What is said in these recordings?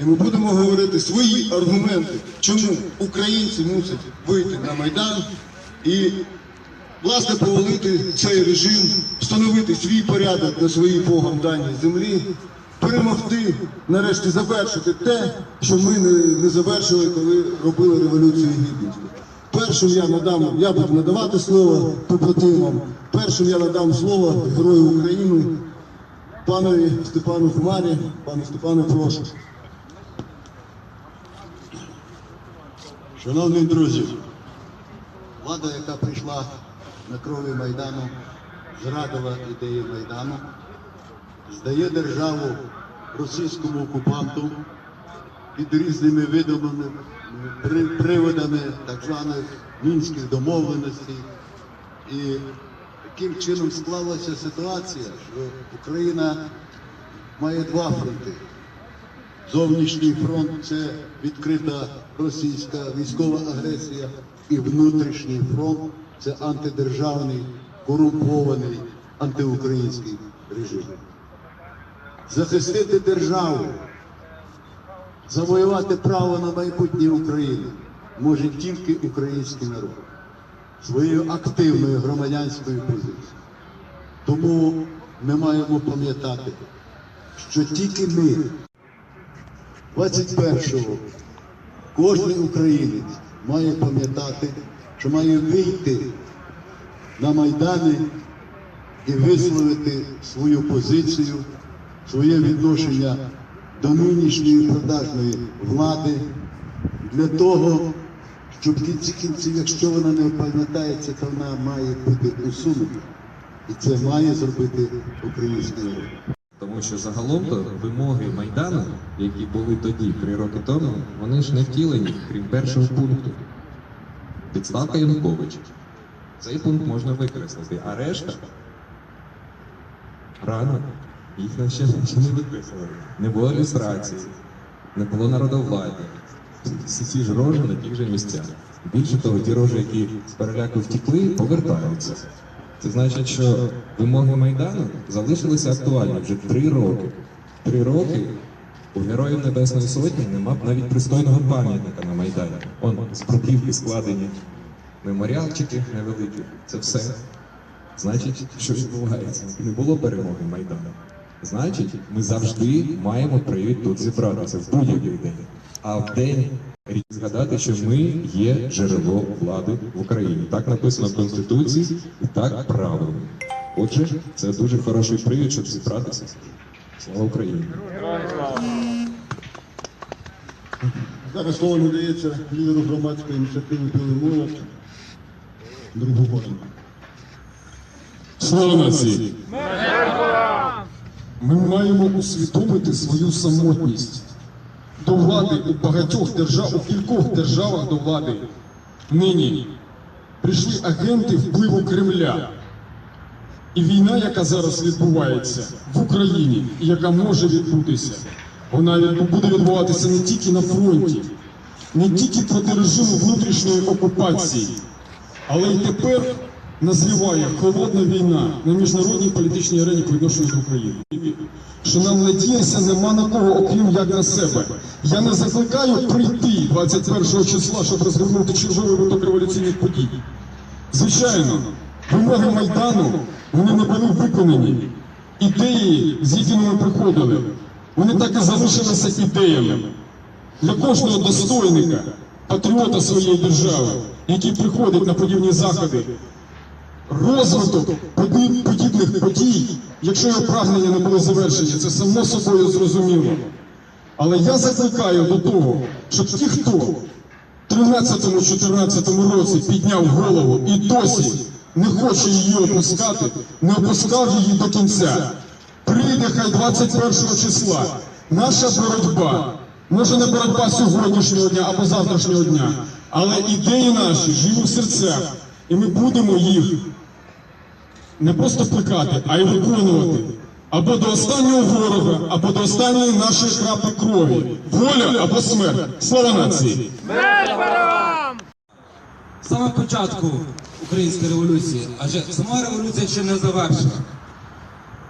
І ми будемо говорити свої аргументи, чому українці мусять вийти на Майдан і, власне, повалити цей режим, встановити свій порядок на своїй Богом даній землі, перемогти, нарешті завершити те, що ми не, не завершили, коли робили революцію гідності. Першим я надам, я буду надавати слово побратимам. Першим я надам слово Герою України, панові Степану Хмарі. Пане Степане, прошу. Шановні друзі, влада, яка прийшла на крові Майдану, зрадила ідеї Майдану, здає державу російському окупанту під різними при- приводами так званих мінських домовленостей. І таким чином склалася ситуація, що Україна має два фронти. Зовнішній фронт це відкрита російська військова агресія, і внутрішній фронт це антидержавний, корумпований антиукраїнський режим. Захистити державу, завоювати право на майбутнє України може тільки український народ своєю активною громадянською позицією. Тому ми маємо пам'ятати, що тільки ми 21-го кожен українець має пам'ятати, що має вийти на майдани і висловити свою позицію, своє відношення до нинішньої продажної влади для того, щоб в кінці кінців, якщо вона не пам'ятається, то вона має бути усунута. І це має зробити український народ. Тому що загалом то вимоги Майдану, які були тоді, три роки тому, вони ж не втілені, крім першого пункту. Підставка Януковича. Цей пункт можна викреслити, а решта рано. Їх ще, ще не викреслили. Не було люстрації, не було народовладдя. Всі ці ж рожі на тих же місцях. Більше того, ті рожі, які з переляку втікли, повертаються. Це значить, що вимоги Майдану залишилися актуальні вже три роки. Три роки у Героїв Небесної Сотні нема навіть пристойного пам'ятника на Майдані. Он з бруківки складені меморіалчики невеликі. Це все. Значить, що відбувається? Не було перемоги Майдану. Значить, ми завжди маємо привід тут зібратися в будь-який день. А в день рік згадати, що ми є джерело влади в Україні. Так написано в Конституції і так правильно. Отже, це дуже хороший привід, щоб зібратися. Слава Україні! Зараз слово надається лідеру громадської ініціативи Білий молот, другу Горину. Слава нації! Ми маємо усвідомити свою самотність. До влади у багатьох держав, у кількох державах до влади нині прийшли агенти впливу Кремля. І війна, яка зараз відбувається в Україні, і яка може відбутися, вона буде відбуватися не тільки на фронті, не тільки проти режиму внутрішньої окупації, але й тепер назріває холодна війна на міжнародній політичній арені по відношенню до України. Що нам надіятися нема на кого, окрім як на себе. Я не закликаю прийти 21 числа, щоб розгорнути черговий виток революційних подій. Звичайно, вимоги Майдану вони не були виконані. Ідеї, з якими ми приходили, вони так і залишилися ідеями для кожного достойника, патріота своєї держави, який приходить на подібні заходи. Розвиток подібних подій, якщо його прагнення не були завершені, це само собою зрозуміло. Але я закликаю до того, щоб ті, хто в 13-14 році підняв голову і досі не хоче її опускати, не опускав її до кінця. Прийде хай 21 числа. Наша боротьба, може не боротьба сьогоднішнього дня або завтрашнього дня, але ідеї наші живі в серцях, і ми будемо їх не просто плекати, а й виконувати. Або до останнього ворога, або до останньої нашої краплі крові. Воля або смерть. Слава нації! З самого початку української революції, адже сама революція ще не завершена.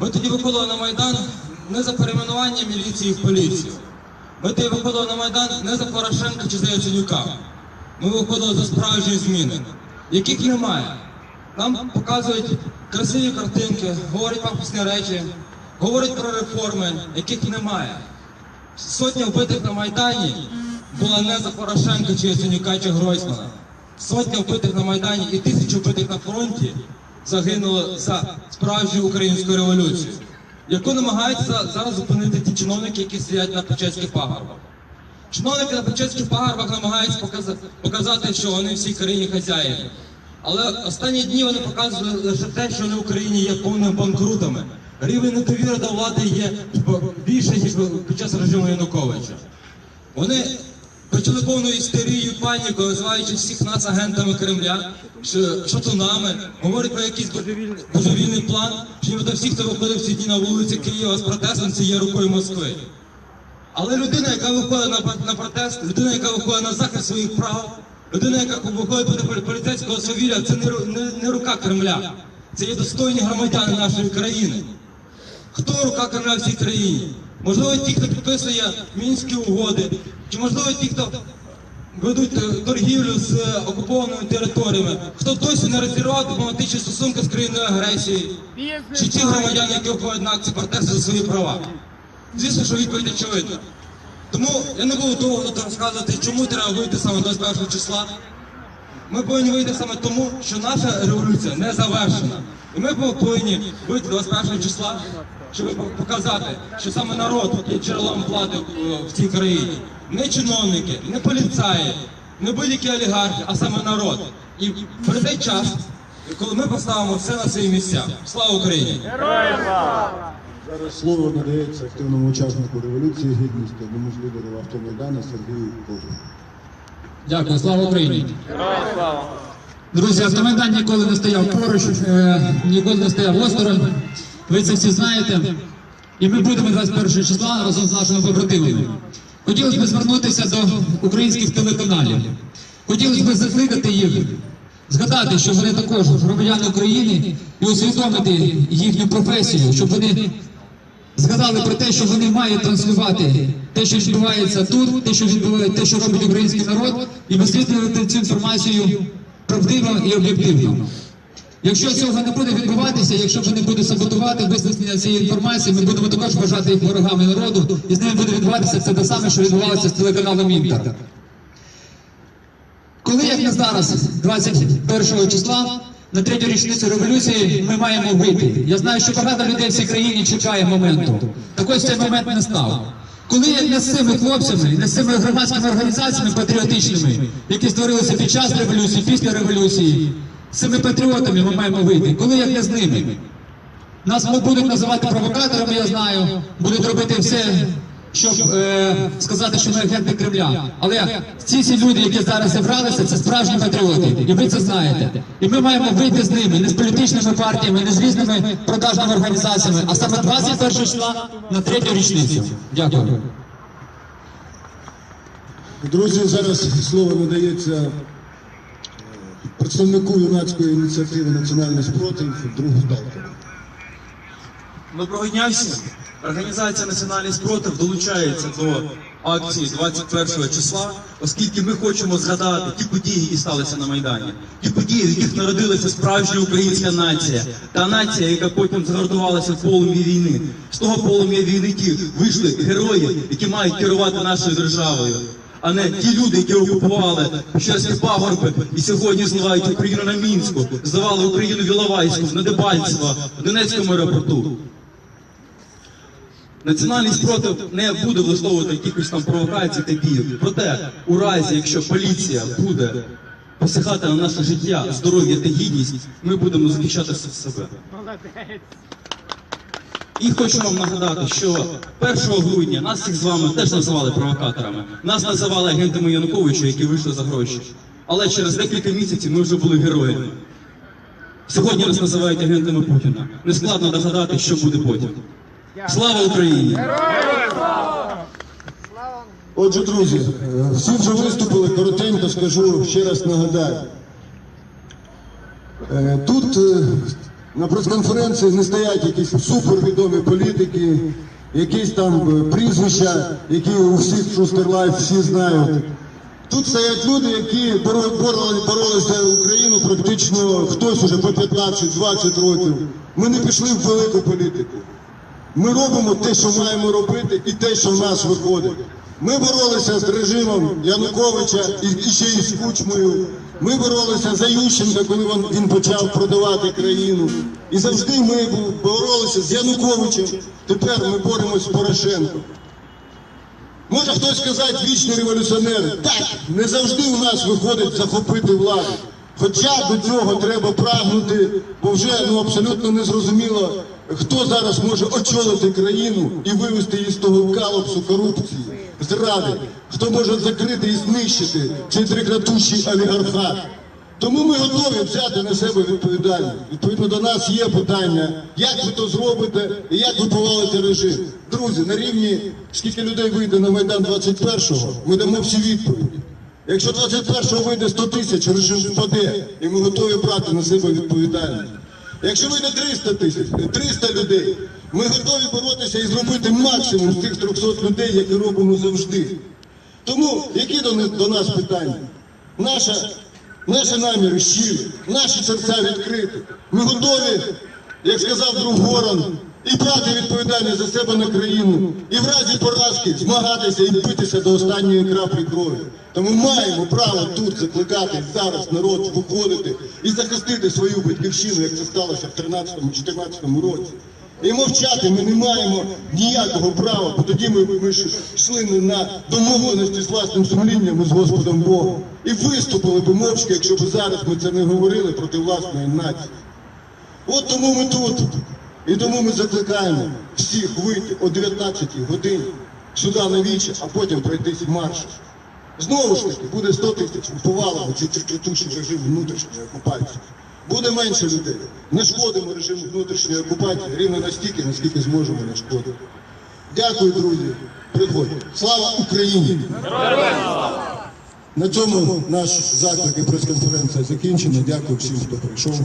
Ми тоді виходили на Майдан не за перейменування міліції в поліцію. Ми тоді виходили на Майдан не за Порошенка чи за Яценюка. Ми виходили за справжні зміни, яких немає. Нам показують красиві картинки, говорять пафосні речі, говорять про реформи, яких немає. Сотня вбитих на Майдані була не за Порошенка чи Яценюка чи Гройсмана. Сотня вбитих на Майдані і тисячі вбитих на фронті загинули за справжню українську революцію, яку намагаються зараз зупинити ті чиновники, які сидять на Печерських пагорбах. Чиновники на Печерських пагорбах намагаються показати, що вони всій країні хазяїни. Але останні дні вони показували лише те, що вони в Україні є повними банкрутами. Рівень недовіри до влади є більше, ніж під час режиму Януковича. Вони почали повну істерію, паніку, називаючи всіх нас агентами Кремля, шатунами, говорять про якийсь божевільний, план, що нібито всі, хто виходив ці дні на вулиці Києва з протестом, це є рукою Москви. Але людина, яка виходить на протест, людина, яка виходить на захист своїх прав, людина, яка виходить полі- поліцейського совілля, це не, не, не рука Кремля. Це є достойні громадяни нашої країни. Хто рука Кремля в цій країні? Можливо, ті, хто підписує мінські угоди, чи можливо ті, хто ведуть е, торгівлю з е, окупованими територіями, хто досі не розірвав дипломатичні стосунки з країною агресії, чи ті громадяни, які виходять на акції протесту за свої права? Звісно, що відповідь очевидна. Тому я не буду довго розказувати, чому треба вийти саме 21 числа. Ми повинні вийти саме тому, що наша революція не завершена. І ми повинні вийти 21 числа, щоб показати, що саме народ є джерелом влади е, в цій країні. Не чиновники, не поліцаї, не будь-які олігархи, а саме народ. І прийде час, коли ми поставимо все на свої місця. Слава Україні! Зараз слово надається активному учаснику революції гідності, одному з лідерів автомайдану Сергію Ковалю. Дякую, слава Україні! Друзі, автомайдан ніколи не стояв поруч, е, ніколи не стояв осторонь. Ви це всі знаєте. І ми будемо 21 числа разом з нашими побратимами. Хотілося б звернутися до українських телеканалів. Хотілося б закликати їх, згадати, що вони також громадяни України і усвідомити їхню професію, щоб вони згадали про те, що вони мають транслювати те, що відбувається тут, те, що відбувається, те, що робить український народ, і висвітлювати цю інформацію правдиво і об'єктивно. Якщо цього не буде відбуватися, якщо вони будуть саботувати висвітлення цієї інформації, ми будемо також вважати їх ворогами народу, і з ними буде відбуватися це те саме, що відбувалося з телеканалом Інтер. Коли, як не зараз, 21 числа, на третю річницю революції, ми маємо вийти. Я знаю, що багато людей в цій країні чекає моменту. Так ось цей момент не став. Коли не з цими хлопцями, не з цими громадськими організаціями патріотичними, які створилися під час революції, після революції, з цими патріотами ми маємо вийти. Коли як не з ними? Нас будуть називати провокаторами, я знаю, будуть робити все, щоб е, сказати, що ми агенти Кремля. Але ці всі люди, які зараз зібралися, це справжні патріоти, і ви це знаєте. І ми маємо вийти з ними, не з політичними партіями, не з різними продажними організаціями, а саме 21 числа на третю річницю. Дякую. Друзі, зараз слово надається е, представнику юнацької ініціативи Національний спротив другу Сталкеру. Доброго дня. Організація Національний спротив долучається до акції 21 числа, оскільки ми хочемо згадати ті події, які сталися на Майдані, ті події, в яких народилася справжня українська нація, та нація, яка потім згартувалася в полум'ї війни. З того полум'я війни ті вийшли герої, які мають керувати нашою державою. А не ті люди, які окупували Печерські пагорби і сьогодні зливають Україну на Мінську, здавали Україну в Іловайську, на Дебальцево, в Донецькому аеропорту. Національний спротив не буде влаштовувати якихось там провокацій та бійок. Проте, у разі, якщо поліція буде посягати на наше життя, здоров'я та гідність, ми будемо захищати себе. І хочу вам нагадати, що 1 грудня нас всіх з вами теж називали провокаторами. Нас називали агентами Януковича, які вийшли за гроші. Але через декілька місяців ми вже були героями. Сьогодні нас називають агентами Путіна. Нескладно догадати, що буде потім. Слава Україні! Отже, друзі, всі вже виступили, коротенько скажу, ще раз нагадаю. Е, Тут е, на прес-конференції не стоять якісь супервідомі політики, якісь там е, прізвища, які у всіх Шустерлайф всі знають. Тут стоять люди, які боролися за Україну практично хтось уже по 15-20 років. Ми не пішли в велику політику. Ми робимо те, що маємо робити, і те, що в нас виходить. Ми боролися з режимом Януковича і, ще й з Кучмою. Ми боролися за Ющенка, коли він, почав продавати країну. І завжди ми боролися з Януковичем. Тепер ми боремося з Порошенком. Може хтось сказати вічні революціонери. Так, не завжди у нас виходить захопити владу. Хоча до цього треба прагнути, бо вже ну абсолютно незрозуміло, хто зараз може очолити країну і вивести її з того калопсу корупції, зради, хто може закрити і знищити цей трикратущий олігархат. Тому ми готові взяти на себе відповідальність. Відповідно до нас є питання, як ви то зробите і як ви повалите режим. Друзі, на рівні скільки людей вийде на Майдан 21-го, ми дамо всі відповіді. Якщо 21-го вийде 100 тисяч, режим впаде, і ми готові брати на себе відповідальність. Якщо вийде 300 тисяч, 300 людей, ми готові боротися і зробити максимум з тих 300 людей, які робимо завжди. Тому які до, до нас питання? Наша, наші наміри щирі, наші серця відкриті. Ми готові, як сказав друг Горан, і брати відповідальність за себе на країну, і в разі поразки змагатися і битися до останньої краплі крові. Тому маємо право тут закликати зараз народ виходити і захистити свою батьківщину, як це сталося в 13-14 році. І мовчати ми не маємо ніякого права, бо тоді ми, ми ж йшли не на домовленості з власним сумлінням і з Господом Богом. І виступили б мовчки, якщо б зараз ми це не говорили проти власної нації. От тому ми тут. І тому ми закликаємо всіх вийти о 19 годині сюди на віче, а потім пройтись марш. Знову ж таки, буде 100 тисяч, повалимо цей трикратущий режим внутрішньої окупації. Буде менше людей. Нашкодимо режиму внутрішньої окупації рівно настільки, наскільки зможемо нашкодити. Дякую, друзі. Приходьте. Слава Україні! На цьому наш заклик і прес-конференція закінчена. Дякую всім, хто прийшов.